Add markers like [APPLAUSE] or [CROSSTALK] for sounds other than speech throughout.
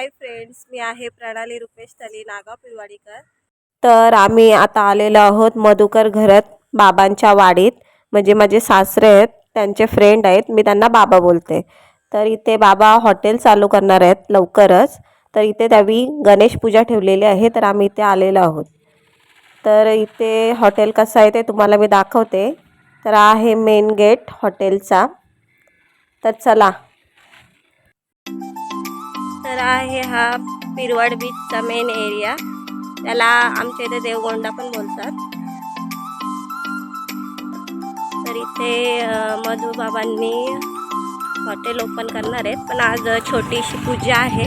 Hi friends मी आहे प्रणाली रुपेश तली नागाव पिळवाडीकर तर आम्ही आता आलेलो आहोत मधुकर घरात बाबांच्या वाडीत. म्हणजे माझे सासरे आहेत त्यांचे फ्रेंड आहेत मी त्यांना बाबा बोलते. तर इथे बाबा हॉटेल चालू करणार आहेत लवकरच. तर इथे त्यावी गणेश पूजा ठेवलेली आहे तर आम्ही इथे आलेलो आहोत. तर इथे हॉटेल कसं आहे ते तुम्हाला मी दाखवते. तर आहे मेन गेट हॉटेलचा तर चला तर आहे हा पिरवड बीचचा मेन एरिया त्याला आमच्या इथे देवगोंडा पण बोलतात. तर इथे मधुबाबांनी हॉटेल ओपन करणार आहेत. पण आज छोटीशी पूजा आहे.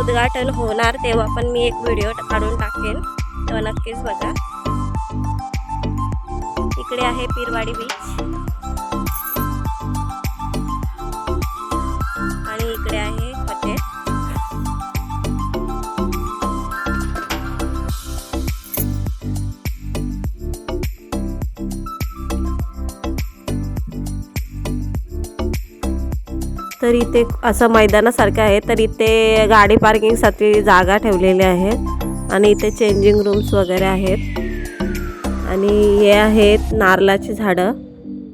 उद्घाटन होणार तेव्हा पण मी एक व्हिडिओ काढून टाकेन. तेव्हा नक्कीच बघा. इकडे आहे पिरवाडी बीच तर इथे असं मैदानासारखं आहे तर इथे गाडी पार्किंगसाठी जागा ठेवलेल्या आहेत आणि इथे चेंजिंग रूम्स वगैरे आहेत. आणि हे आहेत नारळाची झाडं.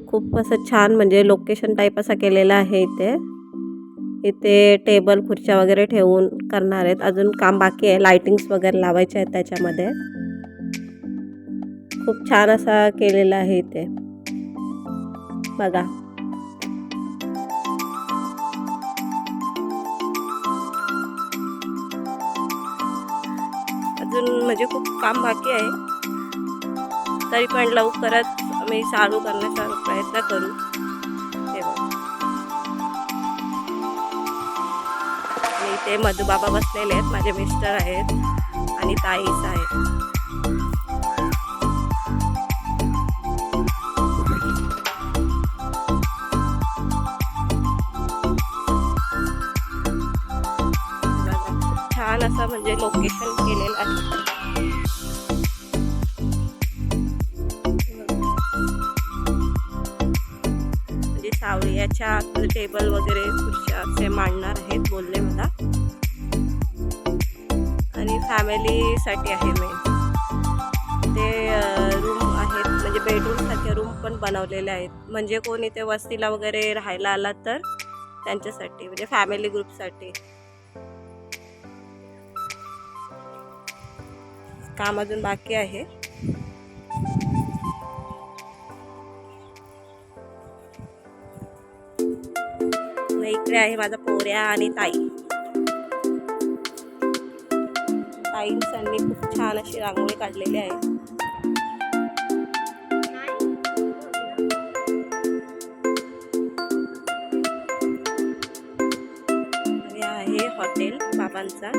खूप असं छान म्हणजे लोकेशन टाईप असा केलेला आहे इथे. इथे टेबल खुर्च्या वगैरे ठेवून करणार आहेत. अजून काम बाकी आहे. लाइटिंग्स वगैरे लावायचे आहेत त्याच्यामध्ये. खूप छान असा केलेला आहे इथे. बघा. अजून म्हणजे खूप काम बाकी आहे. तरी पण लवकरच मी चालू करण्याचा प्रयत्न करू. ते आणि मधुबाबा बसलेले आहेत माझे मिस्टर आहेत आणि ताईच आहेत. असं म्हणजे लोकेशन केलेलं आहे. म्हणजे सावळी याच्या आत टेबल वगैरे खुर्च्या असे मांडणार आहेत बोलले मला. आणि फॅमिलीसाठी आहे मेन ते रूम आहेत म्हणजे बेडरूमसारखे रूम पण बनवलेले आहेत. म्हणजे कोण इथे वस्तीला वगैरे राहायला आला तर त्यांच्यासाठी म्हणजे फॅमिली ग्रुपसाठी काम अजून बाकी आहे. इकडे आहे माझा पोऱ्या आणि ताई. ताईंनी खूप छान अशी रांगोळी काढलेली आहे हॉटेल बाबांचा.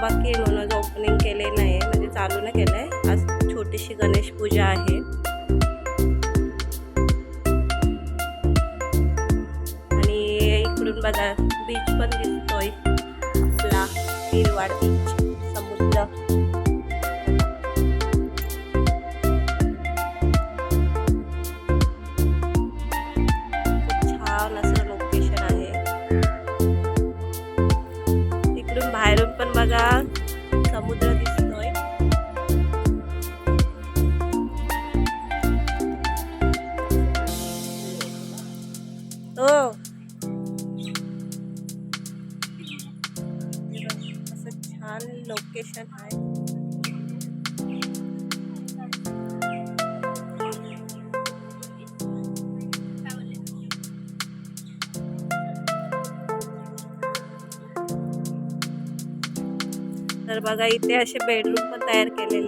बाकी म्हणून ओपनिंग नाही आहे म्हणजे चालू नाही केलं आहे आज छोटीशी गणेश पूजा आहे. आणि इकडून बघा बीच पण दिसतो लोकेशन आहे तर बघा इथे असे बेडरूम पण तयार केलेले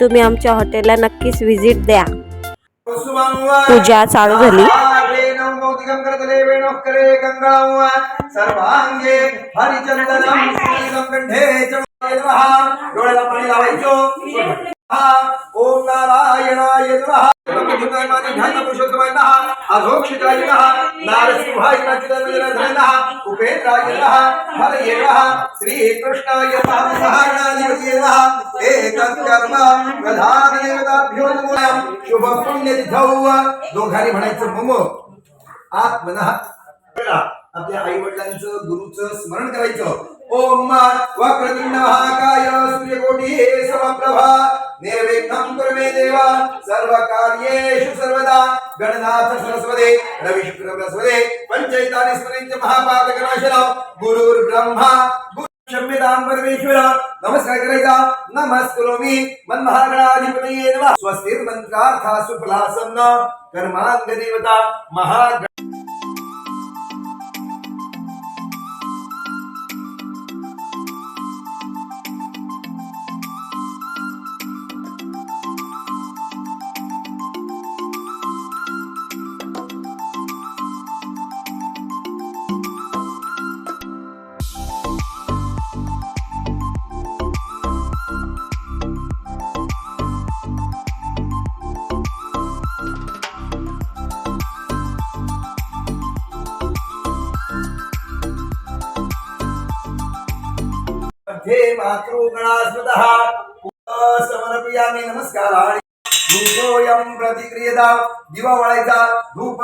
तुम्ही आमच्या हॉटेलला नक्कीच व्हिजिट द्या. पूजा चालू झाली. डोळ्याला पाणी लावायचो. ओम नारायणाय पुरुषोत्तमाय नमः अधोक्षिताय नमः नारसिंहाय नमः उपेंद्राय नमः हरये नमः श्रीकृष्णाय नमः महागणाधिपतये नमः एतत् कर्म प्रधान देवताभ्यो नमः। शुभ पुण्य म्हणायचं मम। आत्मनः आपल्या आई वडिलांचं गुरुचं स्मरण करायचं. ओम वक्रतुंड महाकाय सूर्यकोटी समप्रभा. निर्विघ्नं कुर्मे देवा सर्व कार्येषु सर्वदा. गणनाथ सरस्वते रवि शुक्र बृहस्पते पंचैतानि स्मृत्य महापातकनाशनम गुरुर्ब्रह्मा गुरु क्षम्यतां परमेश्वर. नमस्कार करायचा. नमस्करोमि मन्महागणाधिपतये नमः. स्वस्तिर्मन्त्रार्था सुफला सन्न कर्मांग देवता महागण मध्ये मातृगणास्मतः समर्पयामि नमस्काराणि। धूपोऽयं प्रतिक्रियता दिवा वळायचा धूप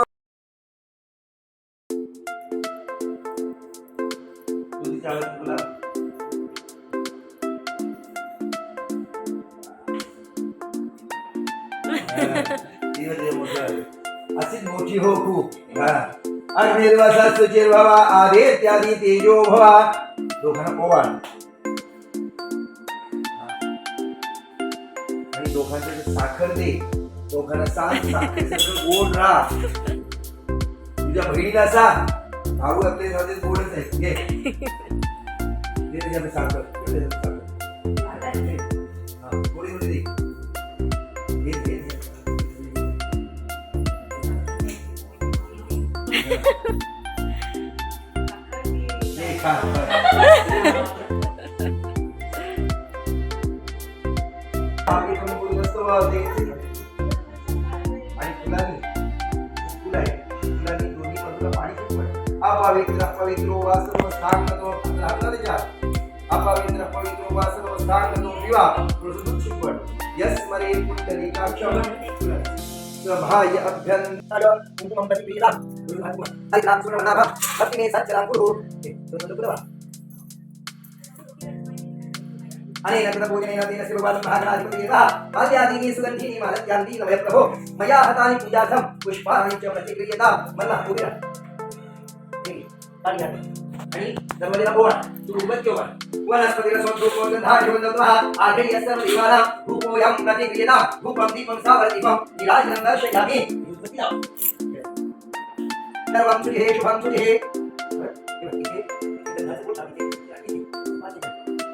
तुझी मोठी हो खूप. अग्निर्वसा सुचिर्भवा आदे इत्यादी तेजो भवा दोघांना पोवाड दोघांकडे साखर दे दोघांना सांग साखरेसारखं गोड राहा. तुझ्या बहिणीला सांग भाऊ आपले साधे गोडच आहे घे. दे त्याच्याकडे साखर दे त्याच्याकडे साखर. [LAUGHS] बोलत असतो आणि फुलांनी फुलं आहे फुलांनी दोन्ही बाजूला पाणी शिंपड अपवित्र अपवित्रो वा सर्व अपवित्र वा सर्व विवा सभाय अभ्यंतर. कुंकुमं प्रतिप्रियता सुरमनाभा भक्तिमे सच्चराम अनेनपूजनेन शिवबालमहागणाधिपतिरेवः पाद्यादीनि सुगन्धीनि मालत्यान्ति नमः प्रभो मया हतानि पूजार्थं पुष्पाणि च प्रतिक्रियता मल्लः पूरिर आणि सर्वदिन पोहण सुरूपच चोवण वनस्पतिरसोद्रूपोगन्धाढ्योदन्वः प्रतिक्रियता रूपं दीपं सावरदीपं निराजनं दर्शयामि सर्वं सुखे शुभं सुखे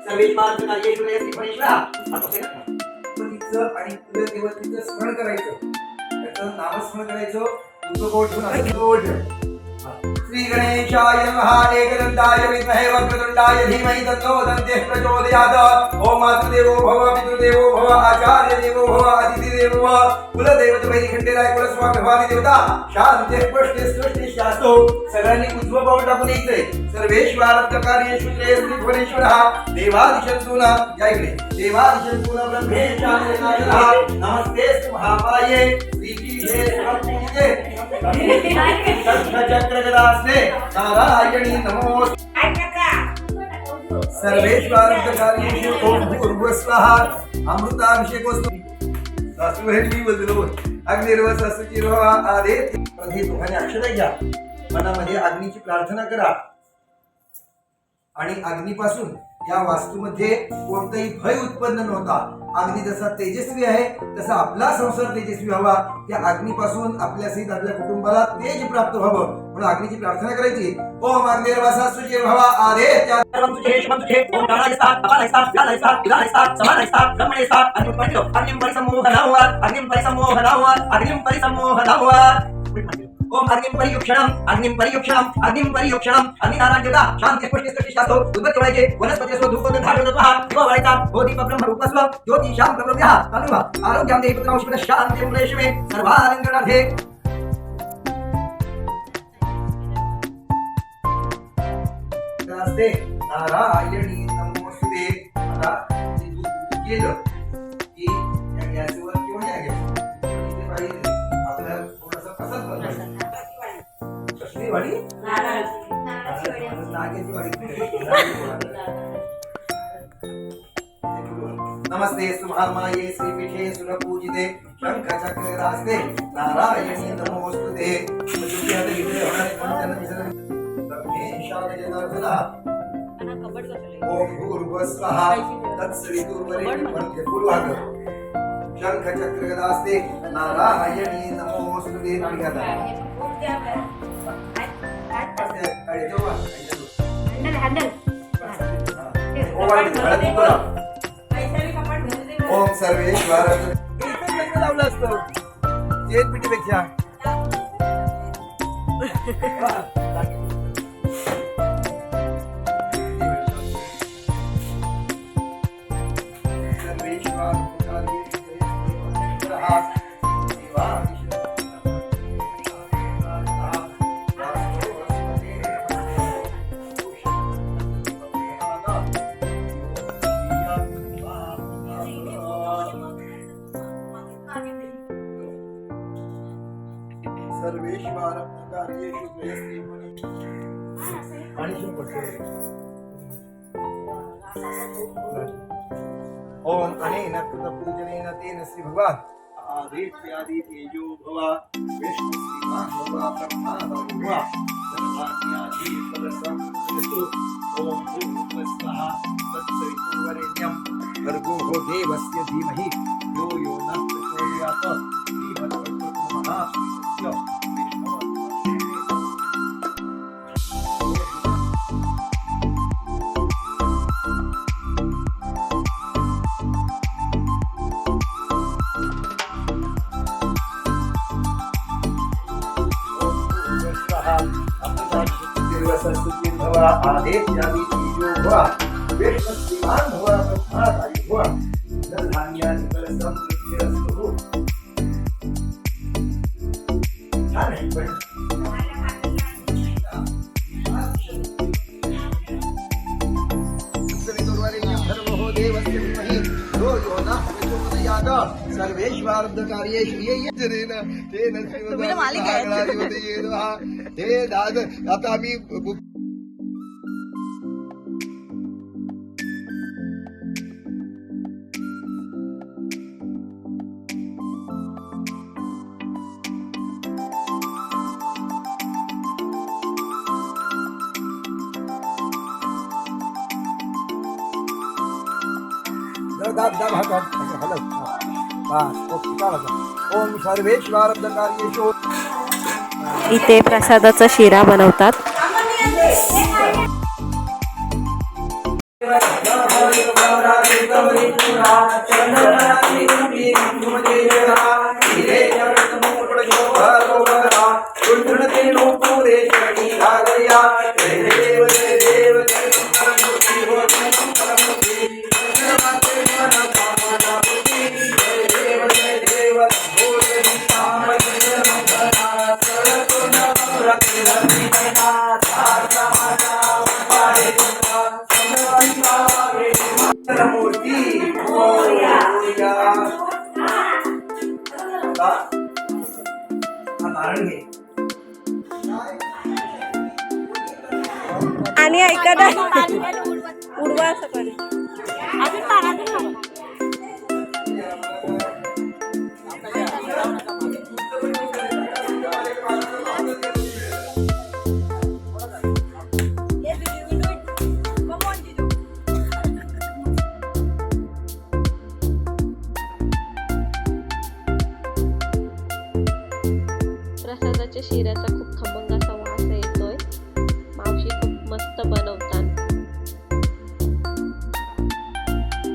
सर्वेश्वर कार्येषु यस्ति फणेश्वरः गणपतीचं आणि कुलदेवतेचं स्मरण करायचं. त्याचं नामस्मरण करायचं. तुझं बोट ठेवून असं ठेव. श्री गणेशाय नमः विद्महे वक्रतुंडाय धीमहि तन्नो दन्तेः प्रचोदयात्। ॐ मातृदेवो भव पितृदेवो भव आचार्यदेवो भव अतिथिदेवो भव। कुलदैवत वैरिखंडेराय कुलस्वामी भवानी देवता शांती पुष्टी सृष्टी शास्तो। सगळ्यांनी उजवं पाऊल टाकून यायचंय सर्वेश्वरार्थ कार्येषु श्रेय श्री भुवनेश्वरः देवादिशंतून या इकडे देवादिशंतून ब्रह्मेशानः नमस्ते महामाये श्री चक्रगदास्ते नारायणी नमो सर्वेश्वरार्थ ओम भूर्भुवस्वः अमृताभिषेकोस्तु सासू हे मी बदलो अग्निर्व सासूची रोहा आदे प्रथे दोघांनी अक्षता घ्या मनामध्ये अग्नीची प्रार्थना करा आणि अग्नीपासून या वास्तूमध्ये कोणताही भय उत्पन्न नव्हता अग्नी जसा तेजस्वी आहे तसा आपला संसार तेजस्वी व्हावा त्या अग्नीपासून आपल्या सहित आपल्या कुटुंबाला तेज प्राप्त व्हावं. म्हणून अग्नीची प्रार्थना करायची. ओम अग्निर्वासा सुचिर भवा आदे अग्निम परिसमोहनावा अग्निम परिसमोहनावा अग्निम परिसमोहनावा ओम अग्निम परियुक्षणम अग्निम परियुक्षणम अग्निम परियुक्षणम अग्निनारायणता शांति पुष्टि सृष्टि शास्त्रो उद्भत्वयजे वनस्पतिसो धूपो धारो नमः स्व वरिता बोधि ब्रह्म रूपस्व ज्योतिषां प्रभव्यः तमेव आरोग्यं देहि पुत्रौषध शांति मुलेशवे सर्वालंकरणे नमस्ते नारायणी नमोस्तुते केलं की या गॅसवर किंवा या गॅस वाडी नमस्ते सुभामाये श्रीपीठे सुरपूजिते शंख चक्र रास्ते नारायणी नमोस्तुते. ओम भूर्भुवस्वः तत्सवितुर्वरेण्यं पूर्वाकर शंख चक्र गदास्ते नारायणी नमोस्तुते. ओम सर्वेश्वर लावलं असतं. तेच [LAUGHS] पिठीपेक्षा सर्वेश्वर कार्येषु द्वयस्ते आणि ओम अनेन कृत पूजनेन तेन श्री भगवान आदित्यादि तेजो भव। विष्णु श्रीमान भव ब्रह्मा भव सर्वाज्ञाधि सदसं सदतु ओम भूर्भुवस्वः तत्सवितुर्वरेण्यं भर्गो देवस्य धीमहि। Gracias. महाश्रीस्य विष्णुवत्सः सर्वेश्वर हे दाद आता आम्ही दाब दाब हात हात हलव बस ओके ओम सर्वेश्वर इथे प्रसादाचा शिरा बनवतात चंद्र आणि ऐका ना. उडवा सकाळी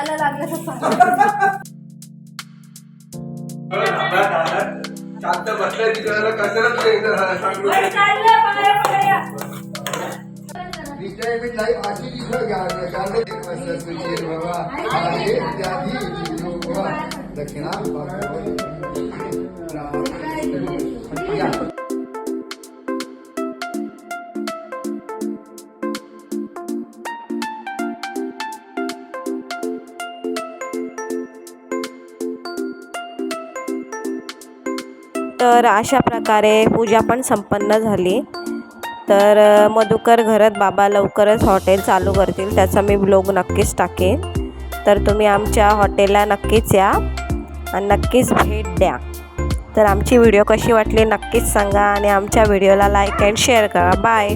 हाताला लागलं तर शांत बसलाय तिकडे कसरत रिटायरमेंट लाईफ अशी तिथं बाबा आहे त्यादी दक्षिणा तर अशा प्रकारे पूजा पण संपन्न झाली. तर मधुकर घरात बाबा लवकरच हॉटेल चालू करतील त्याचा मी ब्लॉग नक्कीच टाकेन. तर तुम्ही आमच्या हॉटेलला नक्कीच या आणि नक्कीच भेट द्या. तर आमची व्हिडिओ कशी वाटली नक्कीच सांगा आणि आमच्या व्हिडिओला लाईक अँड शेअर करा. बाय